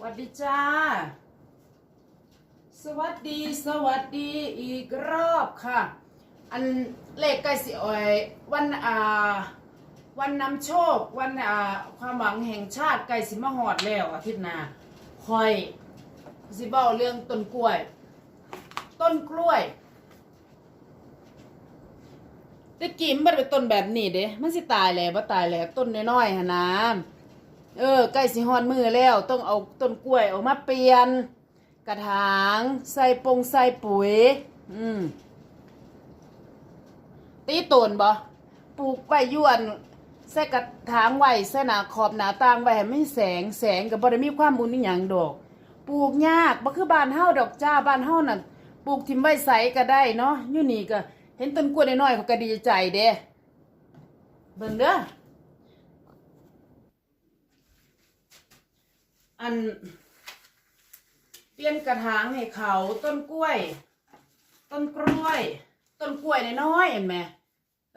สวัสดีจ้า สวัสดีสวัสดีอีกรอบค่ะ อันเลขใกล้สิออยวันอ่าวันนำโชควันอ่าความหวังแห่งชาติใกล้สิมาหอดแล้วอาทิตย์หน้าคอยสิเบ้าเรื่องต้นกล้วย ต้นกล้วยตะกี้มันเป็นต้นแบบนี้เด้มันสิตายแล้วบ่ตายแล้วต้นน้อยๆหั่นนะ เออใกล้สิฮอดมือแล้ว ต้องเอาต้นกล้วยออกมาเปลี่ยน กระถางใส่ปงใส่ปุ๋ย อืมตีต้นบ่ปลูกไว้อยวนใส่กระถางไว้ใส่หนาขอบหนาต่างไว้ให้ไม่แสงแสงก็บ่ได้มีความบุญอีหยังดอก ปลูกยากบ่คือบ้านเฮาดอกจ้าบ้านเฮานั่นปลูกทิมไว้ใสก็ได้เนาะอยู่นี่ก็ เห็นต้นกล้วยน้อยๆเขาก็ดีใจเด้เบิ่งเด้อ อันเปลี่ยนกระถางให้เขาต้นกล้วย ต้นกล้วย ต้นกล้วยน้อยๆเห็นไหม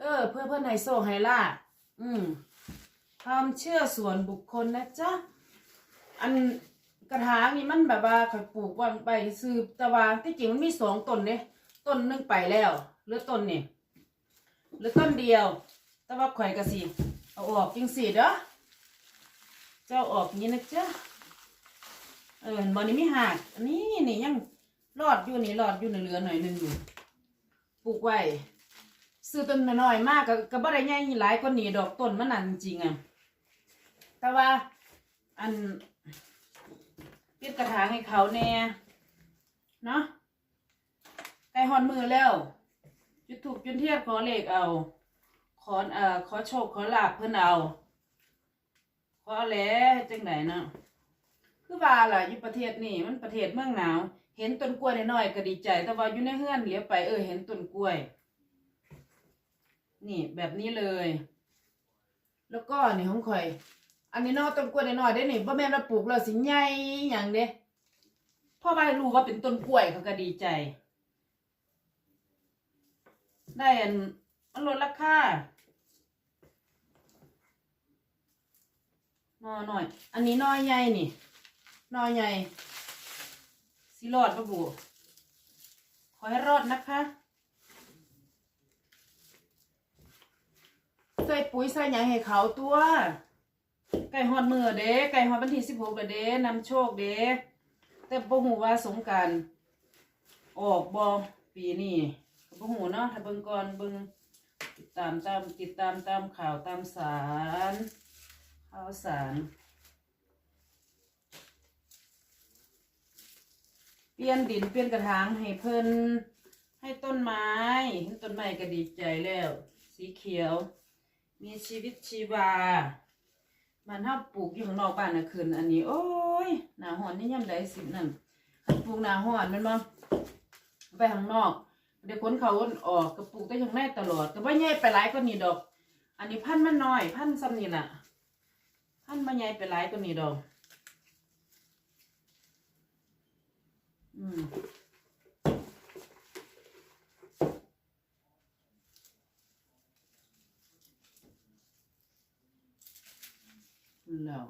เออ เพื่อเพื่อนไฮโซไฮล่าอืมความเชื่อส่วนบุคคลนะจ๊ะอันกระถางนี่มันแบบว่าข่อยปลูกวางไปซื้อต่ว่าที่จริงมันมีสองต้นเนี่ยต้นหนึงไปแล้วหลือต้นนี่เหลือต้นเดียว แต่ว่าข่อยกระสีเอาออกจริงสิเด้อเจ้าออกงนี้นะจ๊ะ เออบอนนี้ไม่หักอันนี้นี่ยังรอดอยู่นี่รอดอยู่ในเหลือหน่อยหนึ่งอยู่ปลูกไว้ซื้อต้นน้อยมากก็ก็บ่ได้ใหญ่หลายกว่านี้ดอกต้นมันนั่นจริงอะแต่ว่าอันเปียกระถางให้เขาแน่เนาะใกล้ฮอนมือแล้ว จุดถูกจุดเทียบขอเลขเอาขอเอ่อขอโชคขอลาบเพื่อนเอาขอแหล้วจังไหนเนาะ คือว่าล่ะอยู่ประเทศนี่มันประเทศเมืองหนาว เห็นต้นกล้วยน้อยๆก็ดีใจ แต่ว่าอยู่ในเฮือนเหลียวไปเออเห็นต้นกล้วย นี่แบบนี้เลย แล้วก็นี่ของข่อย อันนี้นอต้นกล้วยน้อยๆได้นี่บ่แม่นว่าปลูกแล้วสิใหญ่หยังเด้พราะว่ารู้ว่าเป็นต้นกล้วยเขาก็ดีใจ ได้อันมันลดราคานอหน่อย อันนี้นอใหญ่นี่ นอใหญ่สิรอดปะบูขอให้รอดนะคะใส่ปุ๋ยใส่หยังให้เขาตัว ไก่ฮอดมือเด้ ไก่ฮอดวันที่สิบหกเด้นำโชคเด้ แต่บ่หูว่าสงการออกบ่ปีนี้ก็บ่หูเนาะถ้าเบิ่งก่อนเบิ่งติดตามตามติดตามตามข่าวตามสารข่าวสาร เปลี่ยนดินเปลี่ยนกระถางให้เพิ่นให้ต้นไม้เห็นต้นไม้ก็ดีใจแล้ว สีเขียว มีชีวิตชีวา มันถ้าปลูกอยู่ข้างนอกบ้านนะคืนอันนี้ โอ้ยหนาหอนนี่ย่ำใดสินั่นคันปลูกหนาหอนมันบ่ไปข้างนอก เดี๋ยวคนเขาออกก็ปลูกได้ข้างในตลอดก็ว่าใหญ่ไปหลายกว่านี้ดอก อันนี้พันมันน้อย พันซ้ำนี่ล่ะพันมันใหญ่ไปหลายกว่านี้ดอก อืม แล้ว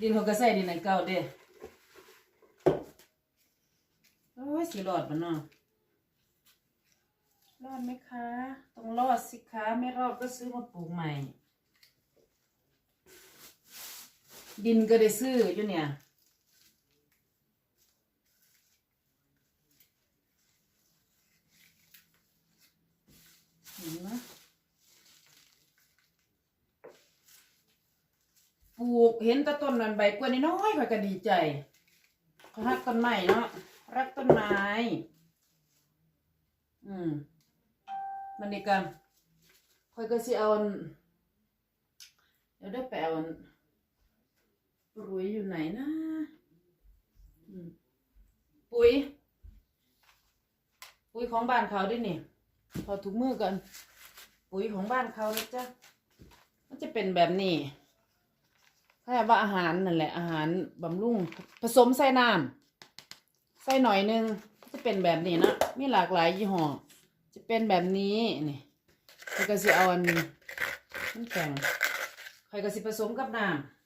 ดินเขาก็ใส่ดินอันเก่าเด้โอ้ยสิรอดมันเนาะรอดไหมคะ ต้องรอดสิคะ ไม่รอดก็ซื้อมาปลูกใหม่ ดินก็ได้ซื้ออยู่เนี่ยเห็นไหมปลูกเห็นแตะต้นมันใบกล้วยน้อยๆข่อยก็ดีใจเขารักต้นไม้เนาะรักต้นไม้ อืมมันนี่กันข่อยก็สิเอาอันเดี๋ยวได้ไปเอา ปุ๋ยอยู่ไหนนะอืมปุ๋ย ปุ๋ยของบ้านเขาด้วยนี่พอถุกมือกัน ปุ๋ยของบ้านเขานะจ๊ะมันจะเป็นแบบนี้แค่ว่าอาหารนั่นแหละ อาหารบำรุงผสมใส่น้ำใส่หน่อยนึงจะเป็นแบบนี้นะมีหลากหลายยี่ห้อจะเป็นแบบนี้นี่แล้วก็จะเอาอันมันแข็งข่อยก็สิผสมกับน้ำ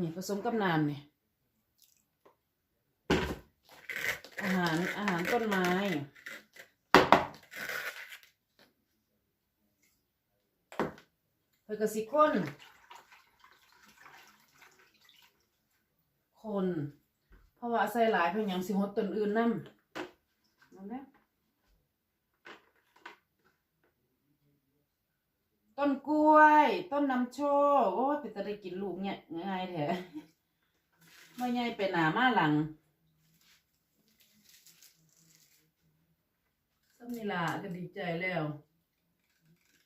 นี่ผสมกับน้ำนี่อาหารอาหารต้นไม้ข่อก็สิคน คน เพราะว่าใส่หลายเพิ่นหยังสิฮดต้นอื่นนำนั่นแหละต้นกล้วย ต้นน้ำโชคโอ้ยเป็นตะได้กินลูกเนี่ยง่ายแท้ไม่ใหญ่ไปหนามาหลังสำนี่ล่ะก็ดีใจแล้ว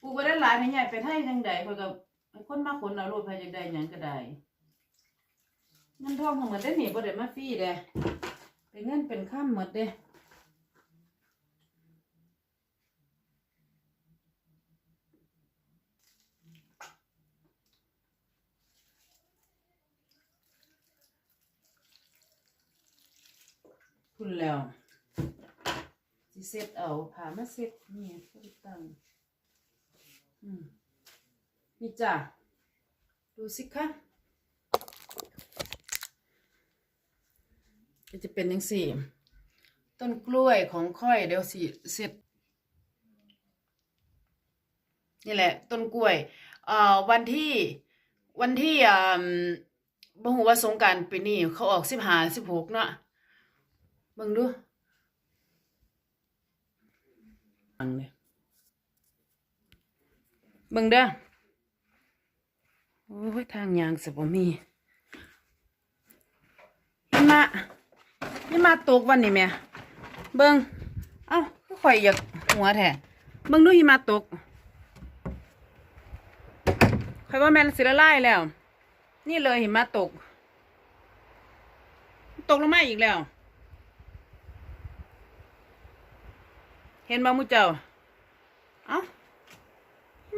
ปลูกไปได้หลายไม่ใหญ่ไปไทยจังใดข่อยก็ให้คนมาคนเอาโลดไปจังใดหยังก็ได้เงินทองทั้งหมดได้หนีบ่ได้มาฟรีเด้เป็นเงินเป็นข้ามหมดเด้ คุณแล้วสิเซ็ตเอาผ่ามาเซ็ตนี่พวกตังอืมนี่จ้ะดูสิคะก็จะเป็นยังสี่ ต้นกล้วยของค่อยเดี๋ยวสิเสร็จ นี่แหละ ต้นกล้วย เอ่อวันที่วันที่อ่าบ่ฮู้ว่าสงการปีนี้เขาออกสิบห้าสิบหกเนาะ บิ่งดูฟังเลยเบิ่งเด้อโอ้ยทางยางสิบ่มีนี่มานี่มาตกวันนี้แม่เบิ่งเอ้าคือข่อยอยากหัวแท้เบิ่งดูหิมะตกข่อยว่าแม่นสิละลายแล้ว นี่เลยหิมะตก ตกลงมาอีกแล้ว เห็นบ่มูเจ้า เอ้า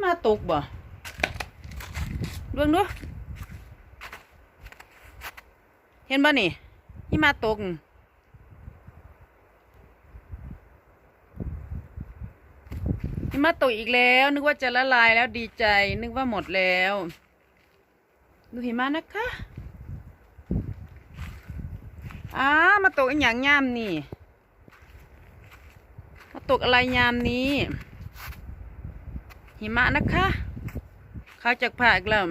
มะตกบ่เบิ่งดูเห็นบ่นี่หิมะตกหิมะตกอีกแล้ว นึกว่าจะละลายแล้วดีใจ นึกว่าหมดแล้ว ดูหิมะนะคะอ้ามาตกอีหยังยามนี่ มาตกอะไรยามนี้ หิมะนะคะเขาจากภาคแล้ว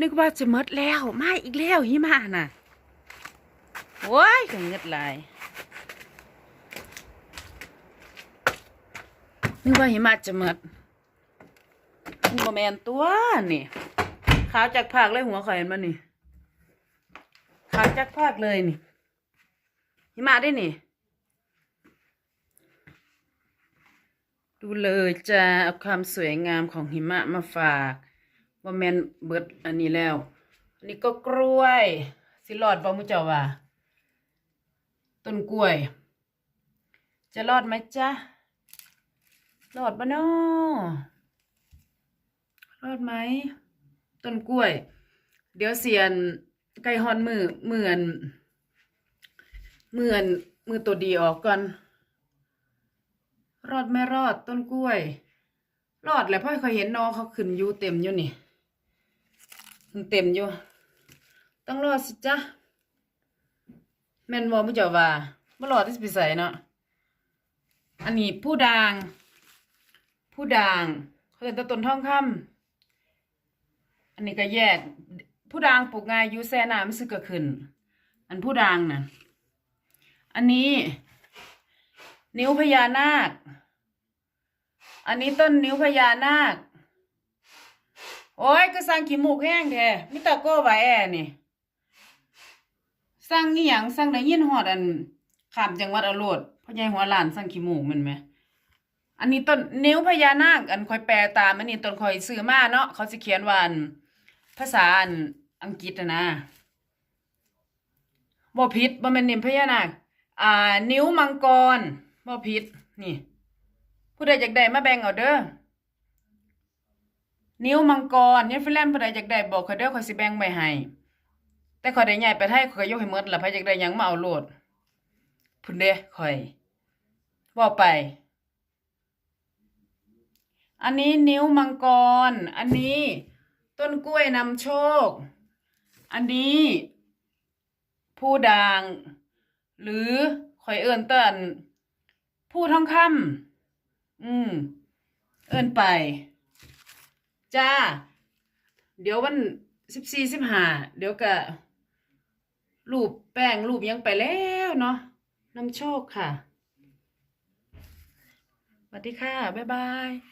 นึกว่าจะมดแล้วมาอีกแล้วหิมะน่ะโอ้ยก็เงดลายนึกว่าหิมะจะมดมันบ่แมนตัวนี่ขาวจากภาคเลยหัวข่อยเห็นมันนี่ ขาวจากภาคเลยนี่หิมะได้นี่ ดูเลยจะเอาความสวยงามของหิมะมาฝากว่าแมนเบิดอันนี้แล้ว อันนี้ก็กล้วย สิรอดบ่มุเจ้าว่าต้นกล้วย จะรอดไหมจ๊ะรอดปะเนาะรอดไหมต้นกล้วย เดี๋ยวเสียน ไก่ฮอนมือเหมือนเหมือนมือตัวดีออกก่อน รอดไม่รอดต้นกล้วย รอดแหละพ่อเคยเห็นน้องเขาขึ้นอยู่เต็มอยู่นี่เต็มอยู่ ต้องรอดสิจ๊ะแม่นบ่ผู้เจ้าว่าบ่รอดที่สิใส่เนาะอันนี้ผู้ด่าง ผู้ด่างเขาเรียกว่าต้นทองคำอันนี้ก็แยก ผู้ด่างปลูกง่ายยูแซน้ำมันสึกก็ขึ้น อันผู้ด่างน่ะ อันนี้ นิ้วพญานาค อันนี้ต้นนิ้วพญานาค โอ้ยก็สร้างขี้มูกแห้งแท้มิตาโก้ไว้แอนี่สร้างอีหยังสร้างได้ยินฮอดอันขามจังหวัดอโลดพ่อใหญ่หัวหลานสร้างขี้มูกมันไหมอันนี้ต้นนิ้วพญานาคอันคอยแปลตามอันนี้ต้นคอยซื้อมาเนาะเขาสิเขียนว่าอันภาษาอัน อังกฤษอะนะบ่ผิดบ่แม่นนิ้วพญานาคอ่า นิ้วมังกรบ่ผิดนี่ ผู้ใดอยากได้มาแบ่งเอาเด้อนิ้วมังกรเนี่ยฟินแลนด์ผู้ใดอยากได้บอกเขาเด้อเขาสิแบ่งไว้ให้แต่ข่อยได้ใหญ่ไปไทยข่อยยกให้หมดละไผอยากได้หยังมาเอาโลดพุ่นเด้ข่อยว้าไป อันนี้นิ้วมังกร อันนี้ต้นกล้วยนำโชค อันนี้ ผู้ด่าง หรือข่อยเอิ้นเติ้นผู้ทองคำอืม เอิ้นไป จ้า เดี๋ยววันสิบสี่สิบห้าเดี๋ยวก็รูปแป้งรูปยังไปแล้วเนาะนำโชคค่ะสวัสดีค่ะ บ๊ายบาย